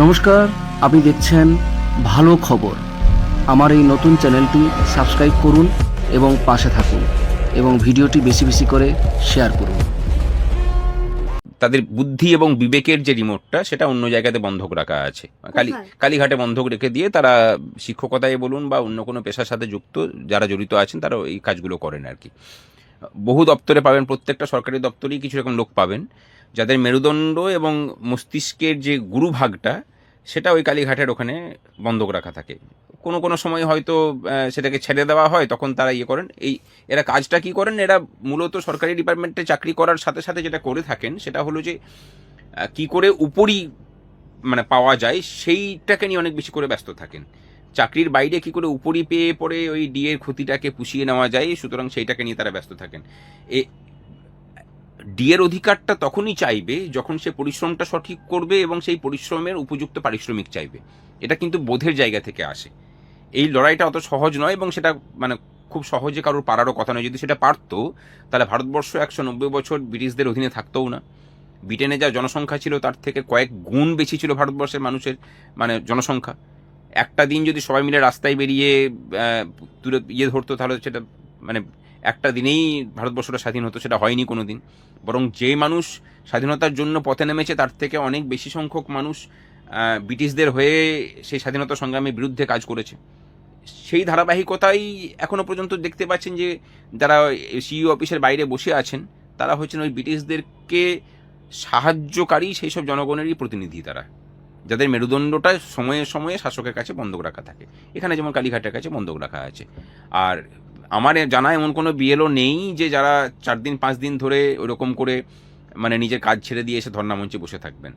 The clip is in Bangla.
নমস্কার আপনি দেখছেন ভালো খবর। আমার এই নতুন চ্যানেলটি সাবস্ক্রাইব করুন এবং পাশে থাকুন এবং ভিডিওটি বেশি বেশি করে শেয়ার করুন। তাদের বুদ্ধি এবং বিবেকের যে রিমোটটা সেটা অন্য জায়গাতে বন্ধক রাখা আছে। কালী কালীঘাটে বন্ধক রেখে দিয়ে তারা শিক্ষকতায় বলুন বা অন্য কোনো পেশার সাথে যুক্ত যারা জড়িত আছেন তারা এই কাজগুলো করেন আর কি। বহু দপ্তরে পাবেন, প্রত্যেকটা সরকারি দপ্তরেই কিছু রকম লোক পাবেন। যাদের মেরুদণ্ড এবং মস্তিষ্কের যে গুরুভাগটা, সেটা ওই কালীঘাটের ওখানে বন্ধক রাখা থাকে। কোনো কোনো সময় হয়তো সেটাকে ছেড়ে দেওয়া হয়, তখন তারা ইয়ে করেন। এই, এরা কাজটা কি করেন? এরা মূলত সরকারি ডিপার্টমেন্টে চাকরি করার সাথে সাথে যেটা করে থাকেন, সেটা হলো যে কি করে উপরই মানে পাওয়া যায়, সেইটাকে নিয়ে অনেক বেশি করে ব্যস্ত থাকেন। চাকরির বাইরে কি করে উপরি পেয়ে পড়ে ওই ডিএর ক্ষতিটাকে পুষিয়ে নেওয়া যায়, সুতরাং সেইটাকে নিয়ে তারা ব্যস্ত থাকেন। এ, ডিএর অধিকারটা তখনই চাইবে যখন সে পরিশ্রমটা সঠিক করবে এবং সেই পরিশ্রমের উপযুক্ত পারিশ্রমিক চাইবে। এটা কিন্তু বোধের জায়গা থেকে আসে। এই লড়াইটা অত সহজ নয় এবং সেটা মানে খুব সহজে কারোর পারারও কথা নয়। যদি সেটা পারতো, তাহলে ভারতবর্ষ একশো নব্বই বছর ব্রিটিশদের অধীনে থাকতোও না। ব্রিটেনে যা জনসংখ্যা ছিল, তার থেকে কয়েক গুণ বেশি ছিল ভারতবর্ষের মানুষের মানে জনসংখ্যা। একটা দিন যদি সবাই মিলে রাস্তায় বেরিয়ে তুলে ইয়ে ধরতো, তাহলে সেটা মানে একটা দিনেই ভারতবর্ষটা স্বাধীন হতো, সেটা হয়নি কোনো দিন বরং যে মানুষ স্বাধীনতার জন্য পথে নেমেছে, তার থেকে অনেক বেশি সংখ্যক মানুষ ব্রিটিশদের হয়ে সেই স্বাধীনতা সংগ্রামের বিরুদ্ধে কাজ করেছে। সেই ধারাবাহিকতাই এখনও পর্যন্ত দেখতে পাচ্ছেন যে, যারা সিইও অফিসের বাইরে বসে আছেন, তারা হচ্ছেন ওই ব্রিটিশদেরকে সাহায্যকারী, সেই সব জনগণেরই প্রতিনিধি তারা। যাদের মেরুদণ্ডটা সময়ে সময়ে শাসকের কাছে বন্ধক রাখা থাকে। এখানে যেমন কালীঘাটের কাছে বন্ধক রাখা আছে। আর আমার জানা এমন কোনো বিএলও নেই যে যারা চার দিন, পাঁচ দিন ধরে ওরকম করে মানে নিজের কাজ ছেড়ে দিয়ে এসে ধর্নামঞ্চে বসে থাকবেন।